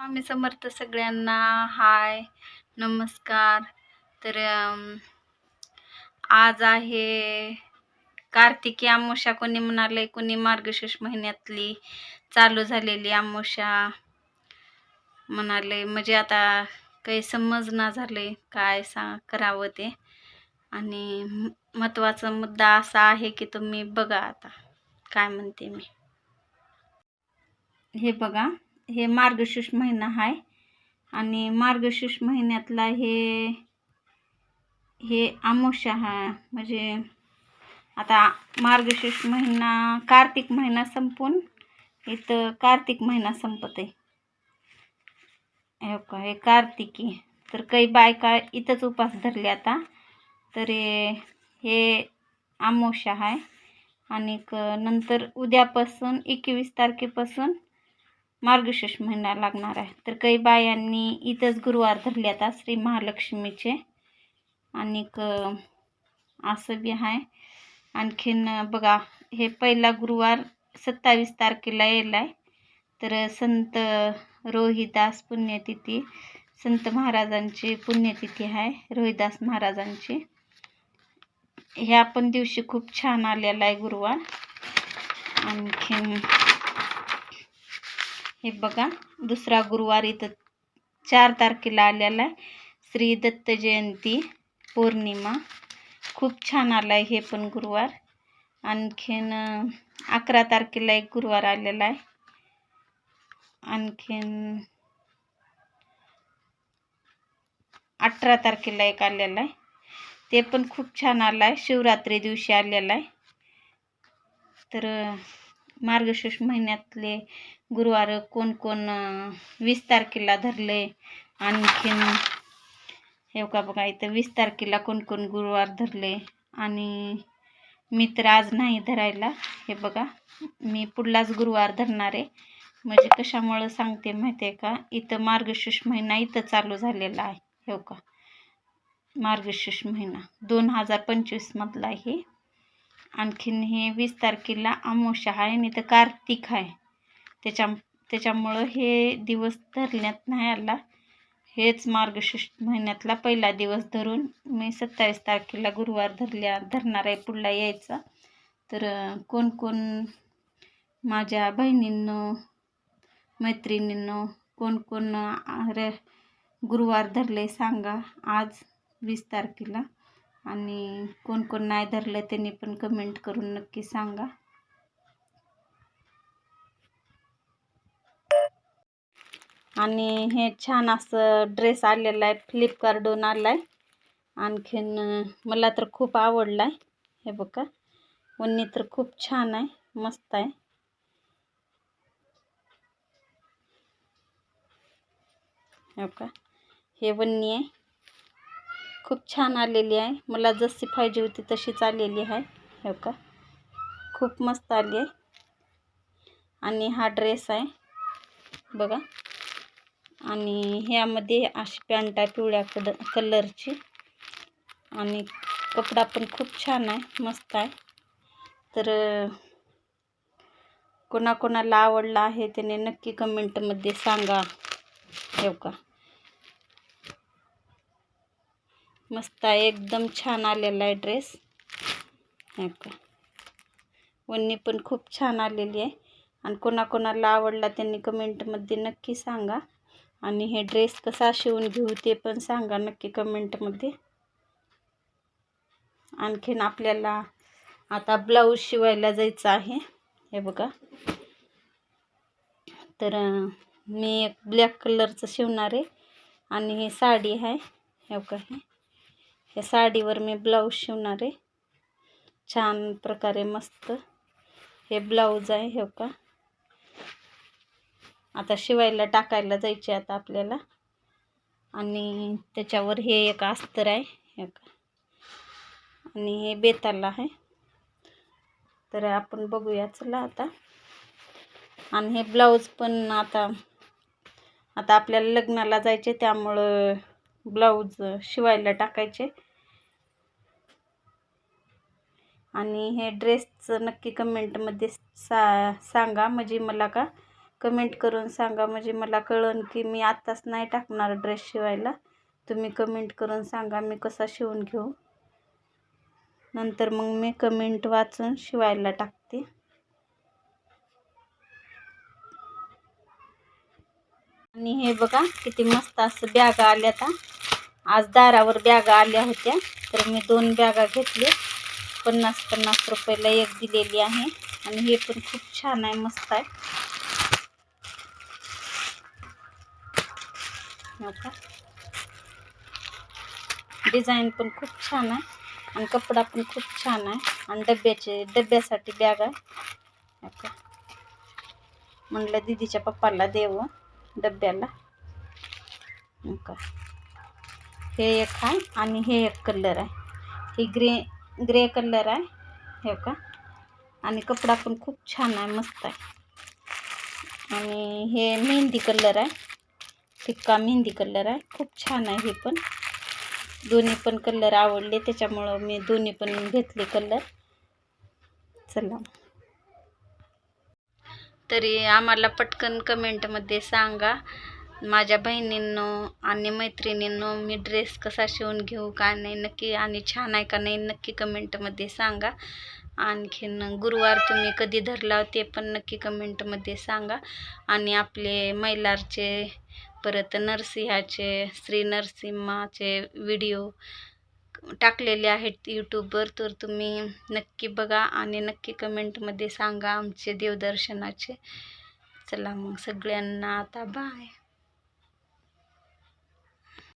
स्वामी समर्थ सगळ्यांना. हाय नमस्कार. तर आज आहे कार्तिकी आमोशा. कोणी म्हणाले कोणी मार्गशीर्ष महिन्यातली चालू झालेली आमोशा. म्हणाले म्हणजे आता काही समज ना झाले काय सा करावं ते. आणि महत्त्वाचा मुद्दा असा आहे की तुम्ही बघा आता. काय म्हणते मी. हे बघा. हे मार्गशीर्ष महिना आहे आणि मार्गशीर्ष महिन्यातला हे हे आमोशा हा म्हणजे आता मार्गशीर्ष महिना कार्तिक महिना संपून इथं कार्तिक महिना संपत आहे का हे कार्तिकी. तर काही बायका इथंच उपास धरले आता. तर हे आमोशा आहे आणि नंतर उद्यापासून एकवीस तारखेपासून मार्गशीर्ष महिना लागणार आहे. तर काही बायांनी इथंच गुरुवार धरले आता श्री महालक्ष्मीचे आणि असं बी आहे. आणखीन बघा हे पहिला गुरुवार सत्तावीस तारखेला येईल आहे तर संत रोहिदास पुण्यतिथी संत महाराजांची पुण्यतिथी आहे रोहिदास महाराजांची. ह्या पण दिवशी खूप छान आलेला आहे गुरुवार. आणखीन हे बघा दुसरा गुरुवार इथं चार तारखेला आलेला आहे. श्री दत्त जयंती पौर्णिमा. खूप छान आला आहे हे पण गुरुवार. आणखीन अकरा तारखेला एक गुरुवार आलेला आहे. आणखीन अठरा तारखेला एक आलेला आहे. ते पण खूप छान आलं आहे शिवरात्री दिवशी आलेला आहे. तर मार्गशीर्ष महिन्यातले गुरुवार कोण कोण वीस तारखेला धरले. आणखीन हे का बघा इथं वीस तारखेला कोण कोण गुरुवार धरले. आणि मी तर आज नाही धरायला. हे बघा मी पुढलाच गुरुवार धरणार आहे. म्हणजे कशामुळं सांगते माहिती आहे का? इथं मार्गशीर्ष महिना इथं चालू झालेला आहे. हे का मार्गशीर्ष महिना दोन हजार पंचवीसमधला आहे. आणखीन हे वीस तारखेला अमोशा आहे आणि तर कार्तिक आहे. त्याच्या त्याच्यामुळं हे दिवस धरण्यात नाही आला. हेच मार्गशीर्ष महिन्यातला पहिला दिवस धरून मी सत्तावीस तारखेला गुरुवार धरल्या धरणार आहे पुढला यायचा. तर कोण कोण माझ्या बहिणींनो मैत्रिणींनो कोण कोण रे गुरुवार धरले सांगा. आज वीस तारखेला आणि कोण कोण नाही धरलं त्यांनी पण कमेंट करून नक्की सांगा. आणि हे छान असं ड्रेस आलेला आहे फ्लिपकार्टहून आला आहे आणखीन मला तर खूप आवडला आहे हे बघा वन्नी तर खूप छान आहे मस्त आहे. हे बघा हे वन्नी आहे. खूप छान आलेली आहे. मला जशी पाहिजे होती तशीच आलेली आहे. हे का? खूप मस्त आली आहे. आणि हा ड्रेस आहे. बघा. आणि ह्यामध्ये अशी पॅन्ट आहे पिवळ्या कड कलरची. आणि कपडा पण खूप छान आहे. मस्त आहे. तर कोणाकोणाला आवडला आहे त्याने नक्की कमेंटमध्ये सांगा. ठेव का? मस्त आहे एकदम छान आलेला आहे ड्रेस हे का वन्नी पण खूप छान आलेली आहे. आणि कोणाकोणाला आवडला त्यांनी कमेंटमध्ये नक्की सांगा. आणि हे ड्रेस कसा शिवून घेऊ ते पण सांगा नक्की कमेंटमध्ये आणखीन आपल्याला आता ब्लाऊज शिवायला जायचं आहे. हे बघा. तर मी एक ब्लॅक कलरचं शिवणार आहे. आणि हे साडी आहे. हे बघा हे. ह्या साडीवर मी ब्लाऊज शिवणार आहे. छान प्रकारे मस्त हे ब्लाऊज आहे हे का? आता शिवायला टाकायला जायचे आता आपल्याला. आणि त्याच्यावर हे एक अस्तर आहे हे का? आणि हे बेताला आहे. तर आपण बघूया चला आता. आणि हे ब्लाऊज पण आता आता आपल्याला लग्नाला जायचे त्यामुळं ब्लाऊज शिवायला टाकायचे. आणि हे ड्रेसचं नक्की कमेंटमध्ये सा सांगा. म्हणजे मला का? कमेंट करून सांगा. म्हणजे मला कळन की मी आत्ताच नाही टाकणार ड्रेस शिवायला. तुम्ही कमेंट करून सांगा. मी कसा शिवून घेऊ? नंतर मग मी कमेंट वाचून शिवायला टाकते. आणि हे बघा किती मस्त असं बॅगा आल्या आता. आज दारावर बॅगा आल्या होत्या तर मी दोन बॅगा घेतल्या पन्नास पन्नास रुपयाला एक दिलेली आहे. आणि हे पण खूप छान आहे मस्त आहे. डिझाईन पण खूप छान आहे आणि कपडा पण खूप छान आहे. आणि डब्याचे डब्यासाठी बॅग आहे. म्हटलं म्हणलं दीदीच्या पप्पाला देव. डब्याला. हो का हे एक आहे आणि हे एक कलर आहे. हे ग्रे ग्रे कलर आहे. हे का? आणि कपडा पण खूप छान आहे मस्त आहे. आणि हे मेहंदी कलर आहे. फिक्का मेहंदी कलर आहे. खूप छान आहे हे पण. दोन्ही पण कलर आवडले त्याच्यामुळं मी दोन्ही पण घेतले कलर. चला. तरी आम्हाला पटकन कमेंटमध्ये सांगा. माझ्या बहिणींनो आणि मैत्रिणींनो मी ड्रेस कसा शिवून घेऊ का नाही नक्की आणि छान आहे का नाही नक्की कमेंटमध्ये सांगा. आणखीन गुरुवार तुम्ही कधी धरला ते पण नक्की कमेंटमध्ये सांगा. आणि आपले मैलारचे परत नरसिंहाचे श्री नरसिंहाचे व्हिडिओ टाकलेले आहेत यूट्यूबवर तर तुम्ही नक्की बघा आणि नक्की कमेंटमध्ये सांगा आमचे देवदर्शनाचे. चला मग सगळ्यांना आता बाय